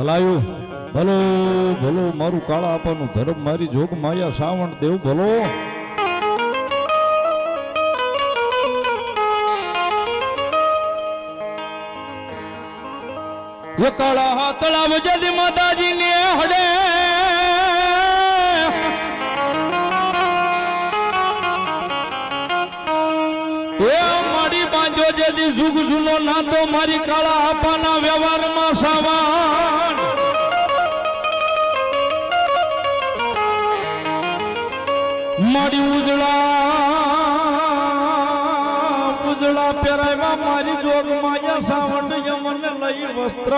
ભલાયું. ભલો ભલો, મારું કાળા આપવાનું ધર્મ, મારી જોગ માયા સાવણ દેવ, ભલો. કાળા હાથળા જદી માતાજી ને હડે. મારી બાંધો જેદી જુગ જુનો નાતો મારી કાળા આપાના મારી ઉજળા ઉજળા પહેરાવ્યા મારી જોગ માયા સાવંડ યમન લઈ વસ્ત્ર.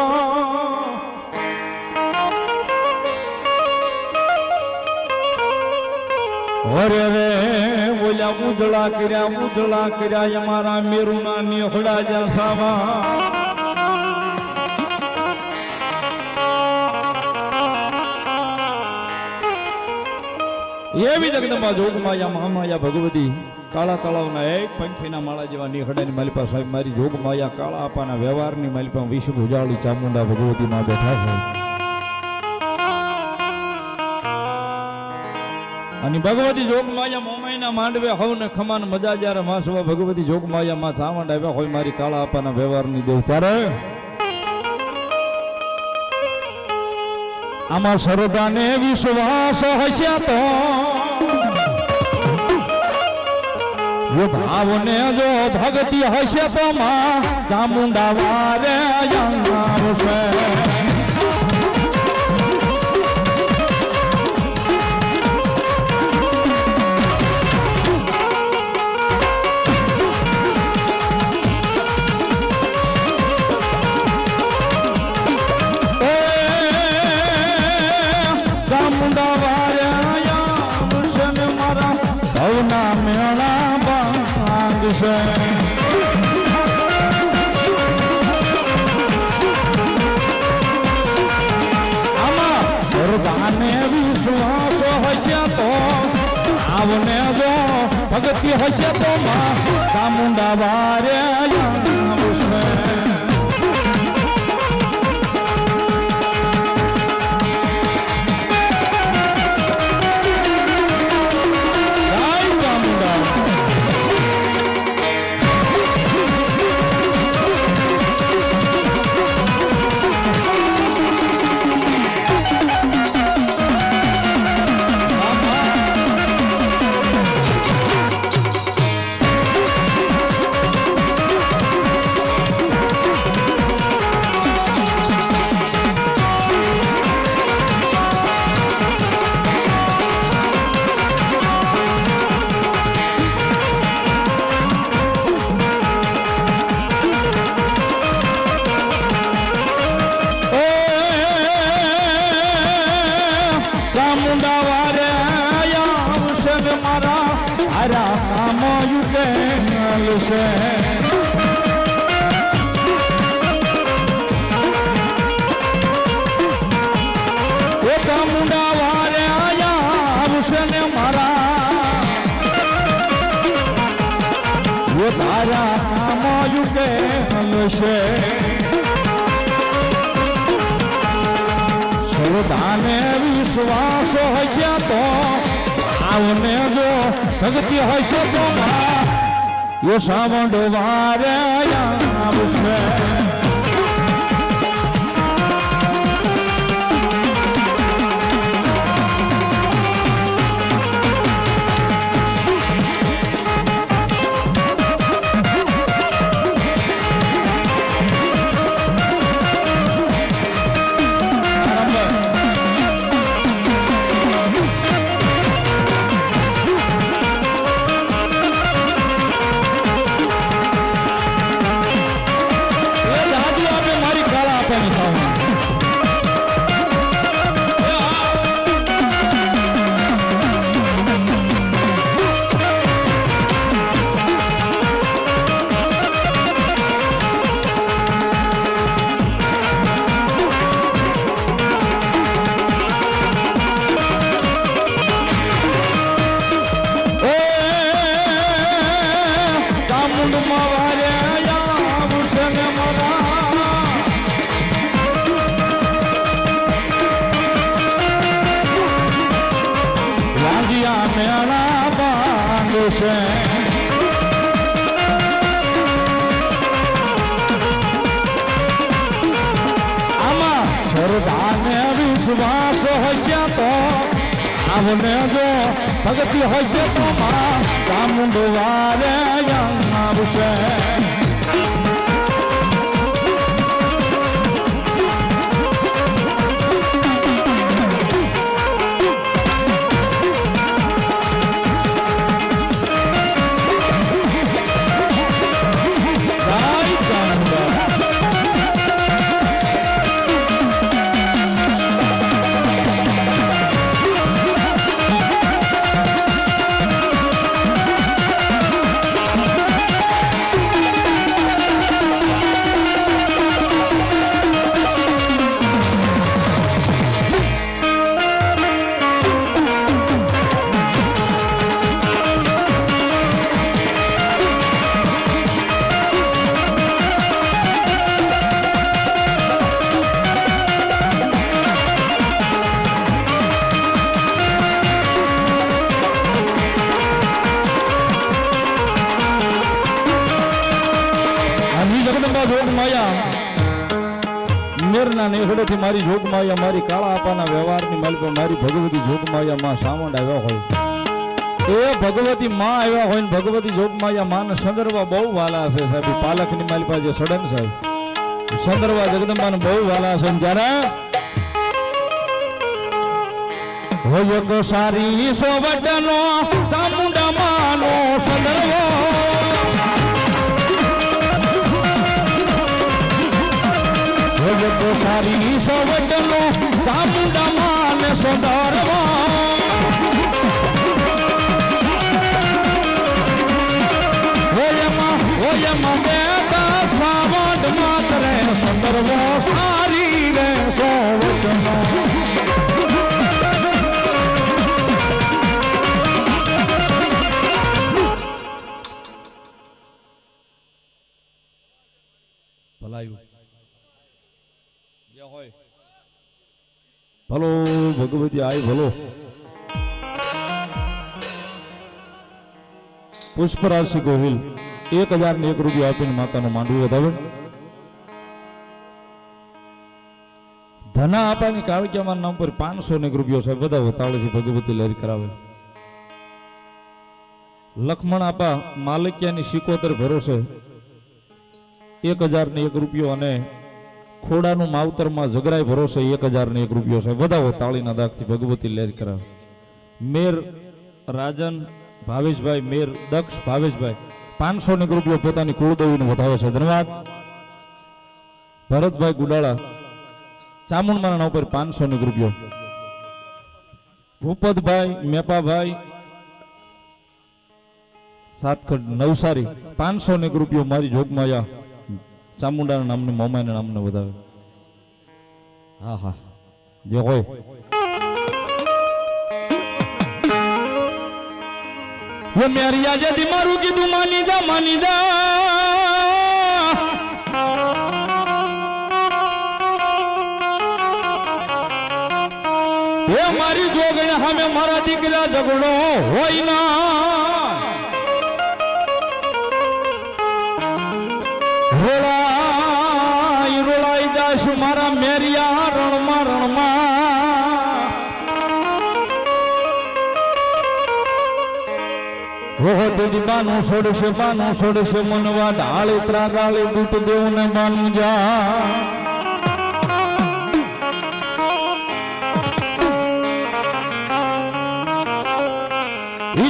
અરે રે, બોલ્યા, ઉજળા કર્યા ઉજળા કર્યા અમારા મેરુના નિહળા જ્યાં સાવા. એવી જગદંબા જોગમાયા, મહામાયા, ભગવતી, કાળા તળાવના એક પંખીના માળા જેવા નિહળાની માલિપા સાહેબ, મારી જોગમાયા, કાળા આપાના વ્યવહારની માલિપા વિશ્વ ઉજાળી ચામુંડા ભગવતી માં બેઠા છે. અને ભગવતી જોગમાયા, મોમાઈના માંડવે હવને ખમાન મજા જ્યારે માસવા ભગવતી જોગમાયા માં સાવંડ આવ્યા હોય મારી કાળા આપાના વ્યવહારની દેવ ત્યારે આમાં સરદાને વિશ્વાસ હશે તો ભાવને જો ભક્તિ હશે તો માં ચામુંડા વારે આવશે હશે તો માં ચામુંડા વારે તારા કામ યુગે છે શ્રદ્ધાને વિશ્વાસ હશે તો આવને જો ભક્તિ હશે તો એ સાવંડ વારે આવશે એ આવને જો ભગતી હોય છે તો માં. ચામુંડવારે આવશે માયા. મેરના મારી જોગ માયા બહુ વાલા છે સાહેબ. ઈ પાલકની માલિકા જે સડન સાહેબ. સંદર્ભા જગદંબાને બહુ વાલા છે જ્યારે હોય સારી સોવટનો ચામુંડા માનો સંદર્ભો તો સારી સવટનો ચામુંડા માને ભલો, ભગવતી આય ભલો. પુષ્પરાશિ ગોહિલ, એક હજાર ને એક રૂપિયા આપીને માતાનું માંડવું વધાવે. ધના આપાની કાળકિયામાં નામ પર પાંચસો ને એક રૂપિયો સાહેબ બધા વતાળેથી ભગવતી લહેરી કરાવે. લખમણ આપા, માલિકિયાની સિકોતર ભરોસે. એક હજાર ને એક રૂપિયો અને ખોડાનું માવતરમાં ઝઘરાય ભરોસે એક હજાર ને એક રૂપિયો છે. વધાવો તાળીના દાગથી ભગવતી લેર કરાવે. મેર રાજન ભાવેશભાઈ, મેર દક્ષ ભાવેશભાઈ પાંચસો ને રૂપિયો પોતાની કુળદેવીને વધાવે છે. ધન્યવાદ. ભરતભાઈ ગુડાળા ચામુંડમાના ઉપર પાંચસો ને રૂપિયો. ભૂપતભાઈ, મેપાભાઈ, સાતખંડ નવસારી પાંચસો ને રૂપિયો મારી જોગમાયા. ચામુંડાના નામને, મોમાના નામને વધાવે હા હા જે હોય વે મેરી આજે મારું કીધું, માની જા માની જા. એ મારી જોગણ સામે મારા દીકરા ઝઘડો હોય ના. રોળાઈ જાશું મારા મેરિયા રણમાં રણમાં.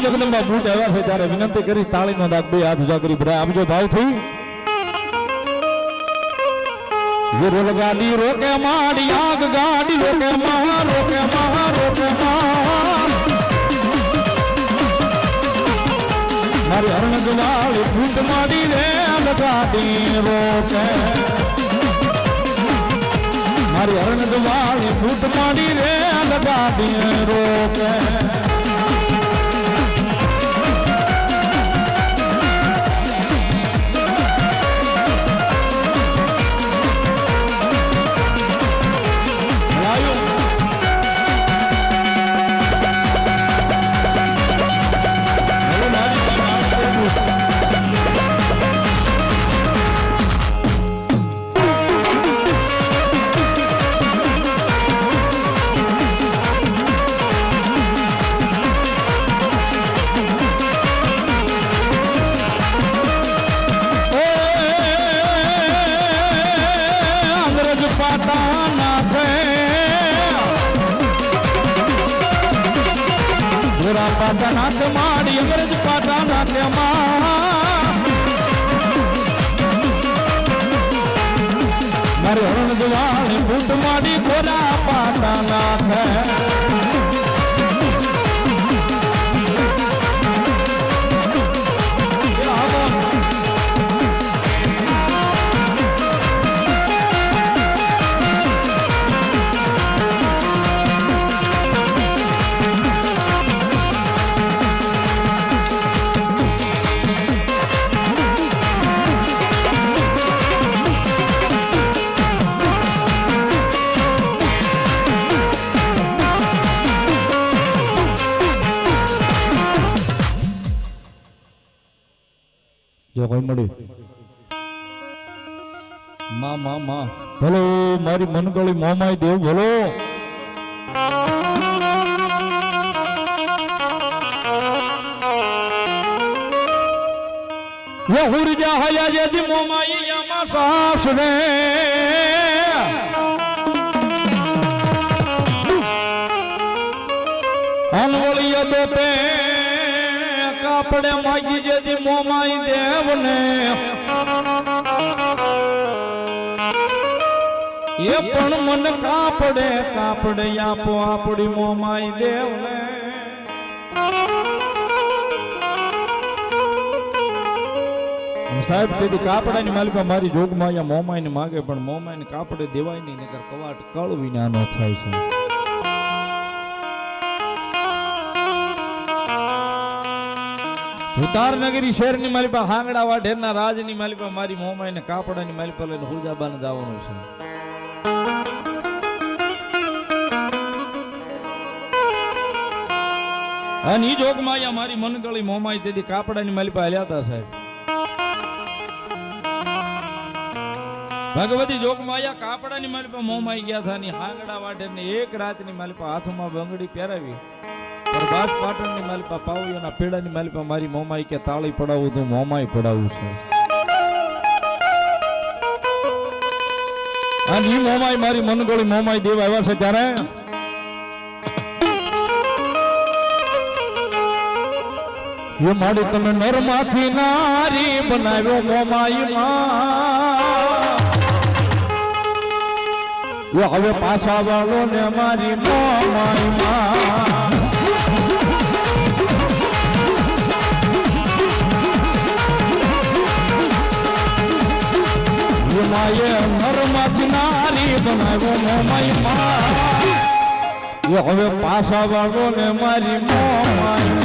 જગદંબા બૂટ આવ્યા છે ત્યારે વિનંતી કરી, તાળીનો દાદ બે હાથ ઉજા કરી બધા આપજો ભાવથી ગુરુલ ગાડી રોકે માડ યાગ ગાડી રોકે મહા રોકે મહા રોકે મારી. હરણ ગવાળી ફૂટ મારી રેલ ગાડી રોકે. મારી હરણ ગવાળી ફૂટ મારી રેલ ગાડી રોકે. પાટા નાથ માડી અંગ્રેજ પાટા નાથે માં મારે હરણ જવાણી બૂટ માડી ગોરા પાટા જો કોઈ મળ્યું. માં માં માં. ભલો મારી મનગળી મોમાઈ દેવ ભલો. યહુરજા હયા જેદી મોમાઈ યામા સાસ રે. અનવળીય દો પે કાપડે માગી જેદી દેવને. એ પણ મન કાપડે કાપડે આપો આપડી મોમાઈ દેવને. આમ સાહેબ તેથી કાપડાની માલિકા મારી જોગમાં અહીંયા મોમાઈને માગે, પણ મોમાઈને કાપડે દેવાય નહીં નગર કવાટ કળ વિનાનો થાય છે. ભૂતાર નગરી શહેરની માલિપા હાંગડા વાઢેરના રાજની માલિપા મારી મોમાઈને કાપડાની માલિપા લઈને હુલજાબાને જવાનું છે. અને ઈ જોગમાં અહીંયા મારી મનગળી મોમાઈ તેથી કાપડાની માલિપા હલ્યા હતા સાહેબ. ભગવતી જોગમાં અહીંયા કાપડાની માલિપા મોમાઈ ગયા હતા ની હાંગડા વાઢેર ને એક રાતની માલિપા હાથમાં બંગડી પહેરાવી. પ્રભાસ પાટણની માલિપા પાવડીઓના પેડાની માલિપા મારી મોમાઈ કે તાળી પડાવું તો મોમાઈ પડાવું છે. અને ઈ મોમાઈ મારી મનગોળી મોમાઈ દેવા આવ્યા છે ત્યારે? એ માડી તમે નરમાંથી નારી બનાવ્યો મોમાઈ માં. યો હવે પાછા વાળો ને મારી મોમાઈ માએ નરમાંથી નારી બનાવ્યો મોમાઈ માં હવે પાછા વાળો ને મારી મોમાઈ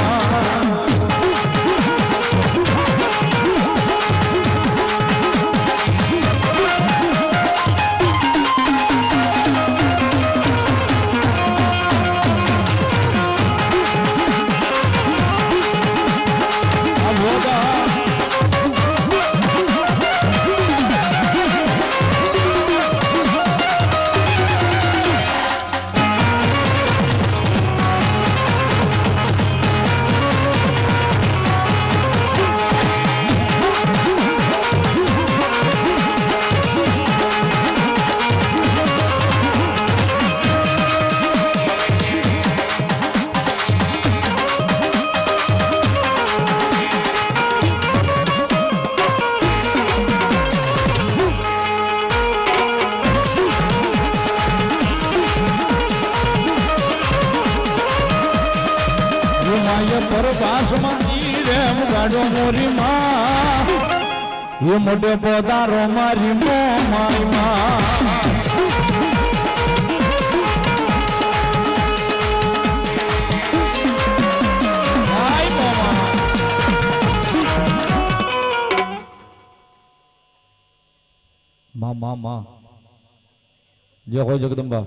એ મોટે પોદારો મારી મો માયમાં. માં માં માં જય હો જગદંબા